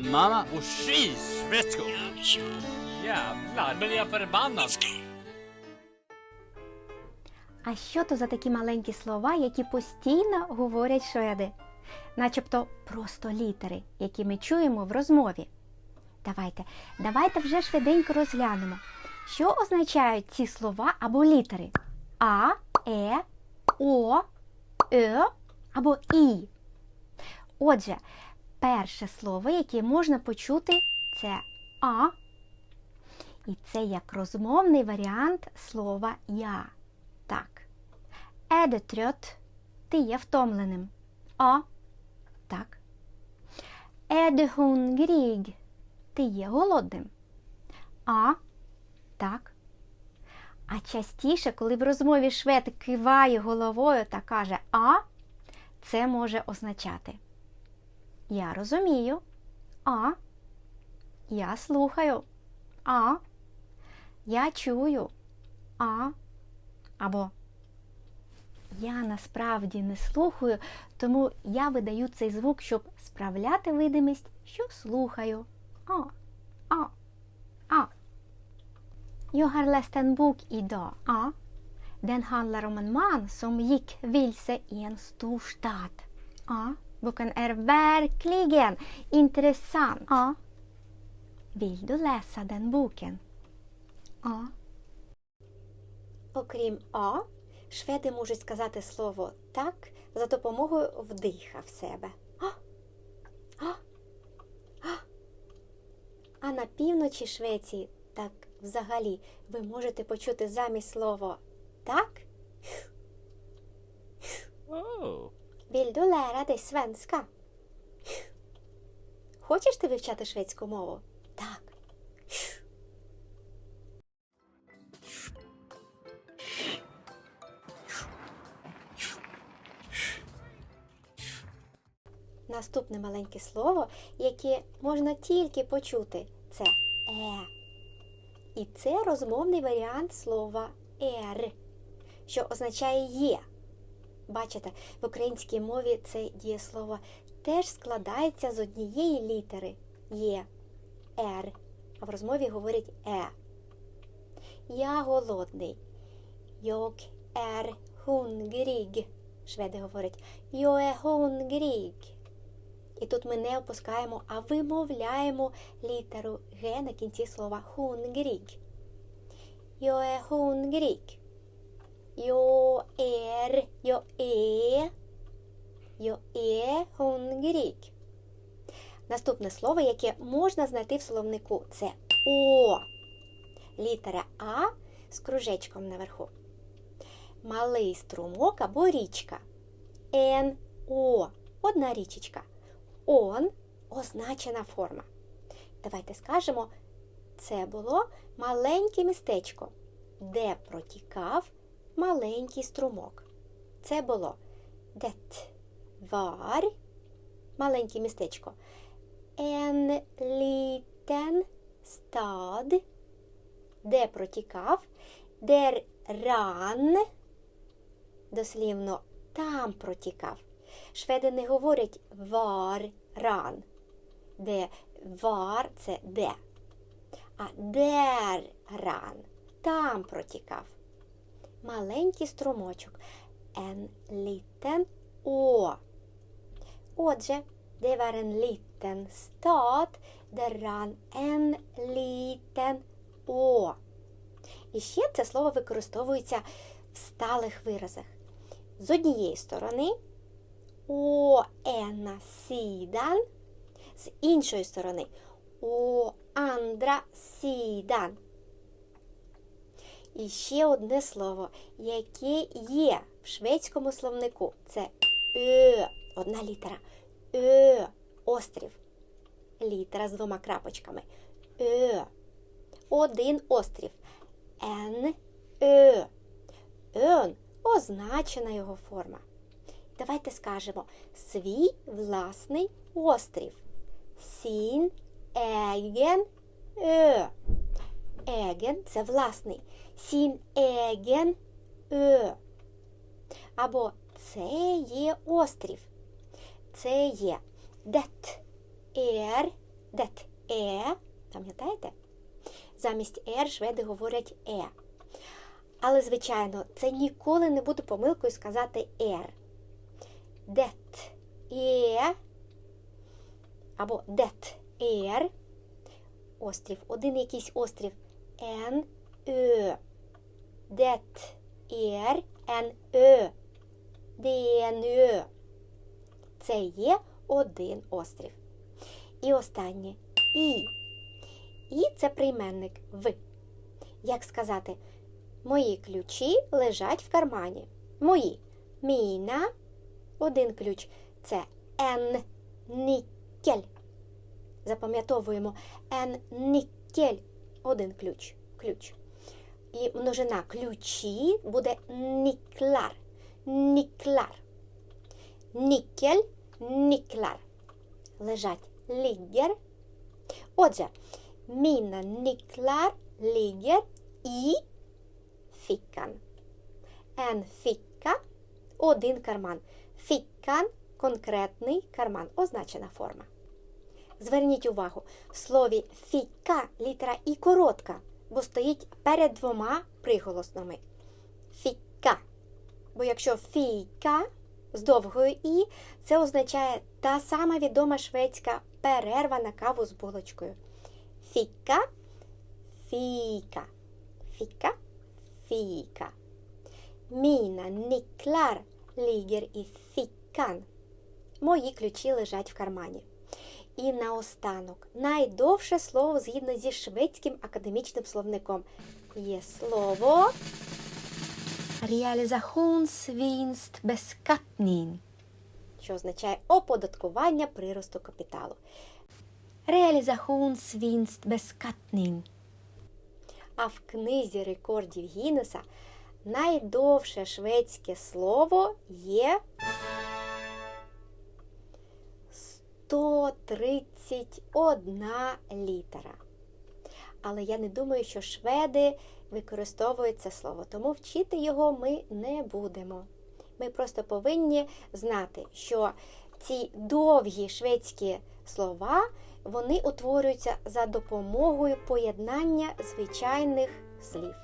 Mamma och skisvätskor. Jävlar, men jag är förbannad. А що то за такі маленькі слова, які постійно говорять шведи? Начебто просто літери, які ми чуємо в розмові. Давайте, давайте вже швиденько розглянемо, що означають ці слова або літери А, Е, О, Ö або І. Отже, перше слово, яке можна почути, це А. І це як розмовний варіант слова я. Так. Trött? Ти є втомленим. А. Так. Hungrig? Ти є голодним. А. Так. А частіше, коли в розмові швед киває головою та каже А, це може означати Я розумію. А. Я слухаю. А. Я чую. А. Або я насправді не слухаю, тому я видаю цей звук, щоб справляти видимість, що слухаю. А, а, а. Jag har läst en bok idag. Ja. Den handlar om en man som gick vilse i en stor stad. Boken är verkligen intressant. Ja. Vill du läsa den boken? Ja. Окрім А, шведи можуть сказати слово так за допомогою вдиха в себе. А, а, а. а на півночі Швеції, так взагалі, ви можете почути замість слова так. Vill du lära dig svenska? Хочеш ти вивчати шведську мову? Так. Наступне маленьке слово, яке можна тільки почути, це е. І це розмовний варіант слова ер, що означає є. Бачите, в українській мові це дієслово теж складається з однієї літери є, ер, а в розмові говорять е. Я голодний. Jag är hungrig. Шведи говорять är hungrig. І тут ми не опускаємо, а вимовляємо літеру Г на кінці слова hungrig. Jag är hungrig. Är, jag är, jag är hungrig. Наступне слово, яке можна знайти в словнику, це О. Літера А з кружечком наверху. Малий струмок або річка. Н О. Одна річечка. Он означена форма. Давайте скажемо, це було маленьке містечко, де протікав маленький струмок. Це було det var маленьке містечко. En liten stad, де протікав, der ran, дослівно там протікав. Шведи не говорять var ran, де var це де. А der ran, там протікав. Маленький струмочок. En liten å. Отже, det var en liten stad där rann en liten å. І ще це слово використовується в сталих виразах. З однієї сторони å ena sidan, з іншої сторони å andra sidan. І ще одне слово, яке є шведському словнику. Це Ö, одна літера. Ö, острів. Літера з двома крапочками. Ö. Один острів. Н, Ö. Ön означена його форма. Давайте скажемо свій власний острів. Sin egen ö. Egen це власний. Sin egen ö. Або це є острів. Це є det är Дет е, пам'ятаєте? Замість ер шведи говорять е. Але, звичайно, це ніколи не буде помилкою сказати ер. Дет е або дет ер. Острів. Один якийсь острів. Ен ö. Det er en ø. Ø. Це є один острів. І останнє і. І це прийменник в. Як сказати, мої ключі лежать в кармані. Мої. Міна. Один ключ. Це en нікель. Запам'ятовуємо en нікель. Один ключ. Ключ. І множина ключі буде ніклар. Ніклар. Нікель, ніклар. Лежать ligger. Отже, mina nycklar ligger i fickan. En ficka – один карман. Fickan – конкретний карман, означена форма. Зверніть увагу, в слові фіка літера і коротка, бо стоїть перед двома приголосними. Фіка. Бо якщо фіка з довгою і, це означає та сама відома шведська перерва на каву з булочкою. Фіка, фіка, фіка, фіка. Mina nycklar ligger i fickan. Мої ключі лежать в кармані. І наостанок, найдовше слово згідно зі шведським академічним словником є слово realisationsvinstbeskattning, що означає оподаткування приросту капіталу. Realisationsvinstbeskattning. А в книзі рекордів Гіннеса найдовше шведське слово є 131 літера. Але я не думаю, що шведи використовують це слово, тому вчити його ми не будемо. Ми просто повинні знати, що ці довгі шведські слова вони утворюються за допомогою поєднання звичайних слів.